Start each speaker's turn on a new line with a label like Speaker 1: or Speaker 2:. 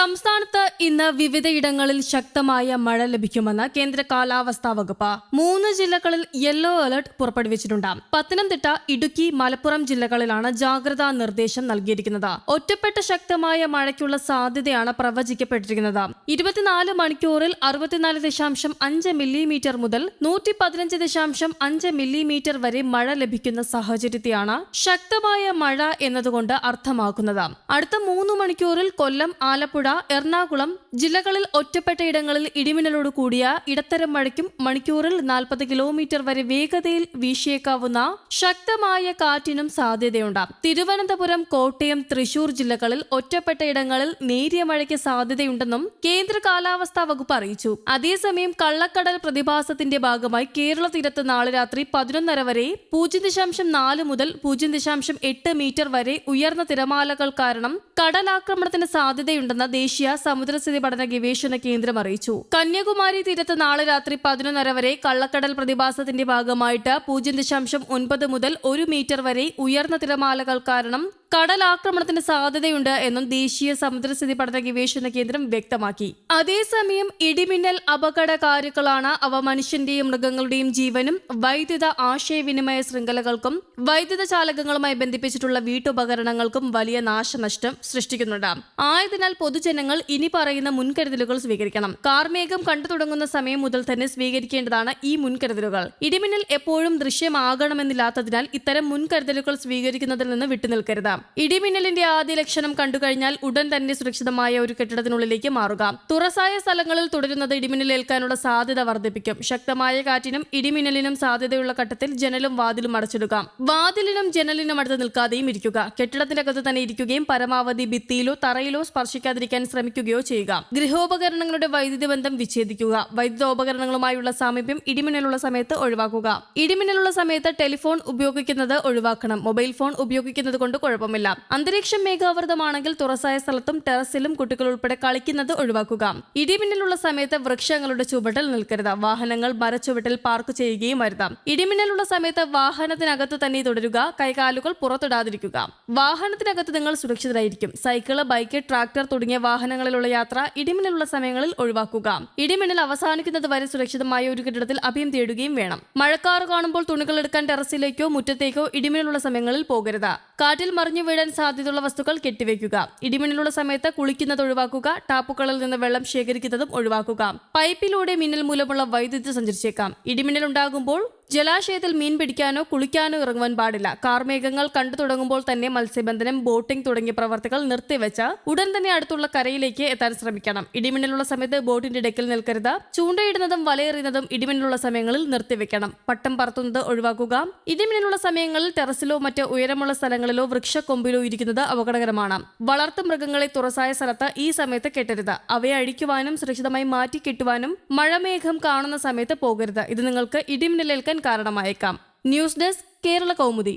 Speaker 1: സംസ്ഥാനത്ത് ഇന്ന് വിവിധയിടങ്ങളിൽ ശക്തമായ മഴ ലഭിക്കുമെന്ന് കേന്ദ്ര കാലാവസ്ഥാ വകുപ്പ് മൂന്ന് ജില്ലകളിൽ യെല്ലോ അലർട്ട് പുറപ്പെടുവിച്ചിട്ടുണ്ട് പത്തനംതിട്ട ഇടുക്കി മലപ്പുറം ജില്ലകളിലാണ് ജാഗ്രതാ നിർദ്ദേശം നൽകിയിരിക്കുന്നത് ഒറ്റപ്പെട്ട ശക്തമായ മഴയ്ക്കുള്ള സാധ്യതയാണ് പ്രവചിക്കപ്പെട്ടിരിക്കുന്നത് ഇരുപത്തിനാല് മണിക്കൂറിൽ അറുപത്തിനാല് ദശാംശം അഞ്ച് മില്ലിമീറ്റർ മുതൽ നൂറ്റി പതിനഞ്ച് ദശാംശം അഞ്ച് മില്ലിമീറ്റർ വരെ മഴ ലഭിക്കുന്ന സാഹചര്യത്തെയാണ് ശക്തമായ മഴ എന്നതുകൊണ്ട് അർത്ഥമാക്കുന്നത് അടുത്ത മൂന്ന് മണിക്കൂറിൽ കൊല്ലം ആലപ്പുഴ എറണാകുളം ജില്ലകളിൽ ഇടങ്ങളിൽ ഇടിമിന്നലോട് കൂടിയ ഇടത്തരം മഴയ്ക്കും മണിക്കൂറിൽ നാൽപ്പത് കിലോമീറ്റർ വരെ വേഗതയിൽ വീശിയേക്കാവുന്ന ശക്തമായ കാറ്റിനും സാധ്യതയുണ്ട് തിരുവനന്തപുരം കോട്ടയം തൃശൂർ ജില്ലകളിൽ ഇടങ്ങളിൽ നേരിയ മഴയ്ക്ക് സാധ്യതയുണ്ടെന്നും കേന്ദ്ര കാലാവസ്ഥാ വകുപ്പ് അറിയിച്ചു അതേസമയം കള്ളക്കടൽ പ്രതിഭാസത്തിന്റെ ഭാഗമായി കേരള തീരത്ത് നാളെ രാത്രി പതിനൊന്നര വരെ പൂജ്യം ദശാംശം നാല് മുതൽ പൂജ്യം ദശാംശം എട്ട് മീറ്റർ വരെ ഉയർന്ന തിരമാലകൾ കാരണം കടലാക്രമണത്തിന് സാധ്യതയുണ്ടെന്ന് ദേശീയ സമുദ്രസ്ഥിതി പഠന ഗവേഷണ കേന്ദ്രം അറിയിച്ചു കന്യാകുമാരി തീരത്ത് നാളെ രാത്രി പതിനൊന്നര വരെ കള്ളക്കടൽ പ്രതിഭാസത്തിന്റെ ഭാഗമായിട്ട് പൂജ്യം ദശാംശം ഒൻപത് മുതൽ ഒരു മീറ്റർ വരെ ഉയർന്ന തിരമാലകൾ കാരണം കടലാക്രമണത്തിന് സാധ്യതയുണ്ട് എന്നും ദേശീയ സമുദ്രസ്ഥിതി പഠന ഗവേഷണ കേന്ദ്രം വ്യക്തമാക്കി അതേസമയം ഇടിമിന്നൽ അപകടകാരികളാണ് അവ മനുഷ്യന്റെയും മൃഗങ്ങളുടെയും ജീവനും വൈദ്യുത ആശയവിനിമയ ശൃംഖലകൾക്കും വൈദ്യുത ചാലകങ്ങളുമായി ബന്ധിപ്പിച്ചിട്ടുള്ള വീട്ടുപകരണങ്ങൾക്കും വലിയ നാശനഷ്ടം സൃഷ്ടിക്കുന്നുണ്ട് ആയതിനാൽ പൊതുജനങ്ങൾ ഇനി പറയുന്ന മുൻകരുതലുകൾ സ്വീകരിക്കണം കാർമേഘം കണ്ടു തുടങ്ങുന്ന സമയം മുതൽ തന്നെ സ്വീകരിക്കേണ്ടതാണ് ഈ മുൻകരുതലുകൾ ഇടിമിന്നൽ എപ്പോഴും ദൃശ്യമാകണമെന്നില്ലാത്തതിനാൽ ഇത്തരം മുൻകരുതലുകൾ സ്വീകരിക്കുന്നതിൽ നിന്ന് വിട്ടുനിൽക്കരുത് കാണാം ഇടിമിന്നലിന്റെ ആദ്യ ലക്ഷണം കണ്ടുകഴിഞ്ഞാൽ ഉടൻ തന്നെ സുരക്ഷിതമായ ഒരു കെട്ടിടത്തിനുള്ളിലേക്ക് മാറുക തുറസായ സ്ഥലങ്ങളിൽ തുടരുന്നത് ഇടിമിന്നലേൽക്കാനുള്ള സാധ്യത വർദ്ധിപ്പിക്കും ശക്തമായ കാറ്റിനും ഇടിമിന്നലിനും സാധ്യതയുള്ള ഘട്ടത്തിൽ ജനലും വാതിലും അടച്ചിടുക വാതിലിനും ജനലിനും അടുത്ത് നിൽക്കാതെയും ഇരിക്കുക അകത്ത് തന്നെ ഇരിക്കുകയും പരമാവധി ഭിത്തിയിലോ തറയിലോ സ്പർശിക്കാതിരിക്കാൻ ശ്രമിക്കുകയോ ചെയ്യുക ഗൃഹോപകരണങ്ങളുടെ വൈദ്യുതി ബന്ധം വിച്ഛേദിക്കുക വൈദ്യുതോപകരണങ്ങളുമായുള്ള സാമീപ്യം ഇടിമിന്നലുള്ള സമയത്ത് ഒഴിവാക്കുക ഇടിമിന്നലുള്ള സമയത്ത് ടെലിഫോൺ ഉപയോഗിക്കുന്നത് ഒഴിവാക്കണം മൊബൈൽ ഫോൺ ഉപയോഗിക്കുന്നത് കൊണ്ട് കുഴപ്പം കുഴപ്പമില്ല അന്തരീക്ഷം മേഘാവൃതമാണെങ്കിൽ തുറസായ സ്ഥലത്തും ടെറസിലും കുട്ടികൾ ഉൾപ്പെടെ കളിക്കുന്നത് ഒഴിവാക്കുക ഇടിമിന്നലുള്ള സമയത്ത് വൃക്ഷങ്ങളുടെ ചുവട്ടിൽ നിൽക്കരുത് വാഹനങ്ങൾ മരച്ചുവട്ടിൽ പാർക്ക് ചെയ്യുകയും അരുത് ഇടിമിന്നലുള്ള സമയത്ത് വാഹനത്തിനകത്ത് തന്നെ തുടരുക കൈകാലുകൾ പുറത്തിടാതിരിക്കുക വാഹനത്തിനകത്ത് നിങ്ങൾ സുരക്ഷിതരായിരിക്കും സൈക്കിള് ബൈക്ക് ട്രാക്ടർ തുടങ്ങിയ വാഹനങ്ങളിലുള്ള യാത്ര ഇടിമിന്നലുള്ള സമയങ്ങളിൽ ഒഴിവാക്കുക ഇടിമിന്നൽ അവസാനിക്കുന്നത് വരെ സുരക്ഷിതമായ ഒരു കെട്ടിടത്തിൽ അഭയം തേടുകയും വേണം മഴക്കാറ് കാണുമ്പോൾ തുണികൾ എടുക്കാൻ ടെറസിലേക്കോ മുറ്റത്തേക്കോ ഇടിമിന്നലുള്ള സമയങ്ങളിൽ പോകരുത് കാറ്റിൽ മറിഞ്ഞ മറിഞ്ഞു വീഴാൻ സാധ്യതയുള്ള വസ്തുക്കൾ കെട്ടിവെക്കുക ഇടിമിന്നലുള്ള സമയത്ത് കുളിക്കുന്നത് ഒഴിവാക്കുക ടാപ്പുകളിൽ നിന്ന് വെള്ളം ശേഖരിക്കുന്നതും ഒഴിവാക്കുക പൈപ്പിലൂടെ മിന്നൽ മൂലമുള്ള വൈദ്യുതി സഞ്ചരിച്ചേക്കാം ഇടിമിന്നൽ ഉണ്ടാകുമ്പോൾ ജലാശയത്തിൽ മീൻ പിടിക്കാനോ കുളിക്കാനോ ഇറങ്ങുവാൻ പാടില്ല കാർമേഘങ്ങൾ കണ്ടു തുടങ്ങുമ്പോൾ തന്നെ മത്സ്യബന്ധനം ബോട്ടിംഗ് തുടങ്ങിയ പ്രവർത്തികൾ നിർത്തിവെച്ച ഉടൻ തന്നെ അടുത്തുള്ള കരയിലേക്ക് എത്താൻ ശ്രമിക്കണം ഇടിമിന്നലുള്ള സമയത്ത് ബോട്ടിന്റെ ഡെക്കിൽ നിൽക്കരുത് ചൂണ്ടയിടുന്നതും വലയെറിയുന്നതും ഇടിമിന്നലുള്ള സമയങ്ങളിൽ നിർത്തിവെക്കണം പട്ടം പറത്തുന്നത് ഒഴിവാക്കുക ഇടിമിന്നലുള്ള സമയങ്ങളിൽ ടെറസിലോ മറ്റ് ഉയരമുള്ള സ്ഥലങ്ങളിലോ വൃക്ഷക്കൊമ്പിലോ ഇരിക്കുന്നത് അപകടകരമാണ് വളർത്തു മൃഗങ്ങളെ തുറസായ സ്ഥലത്ത് ഈ സമയത്ത് കെട്ടരുത് അവയെ അഴിക്കുവാനും സുരക്ഷിതമായി മാറ്റി കെട്ടുവാനും മഴമേഘം കാണുന്ന സമയത്ത് പോകരുത് ഇത് നിങ്ങൾക്ക് ഇടിമിന്നലേൽക്കാൻ കാരണമായേക്കാം ന്യൂസ് ഡെസ്ക് കേരള കൗമുദി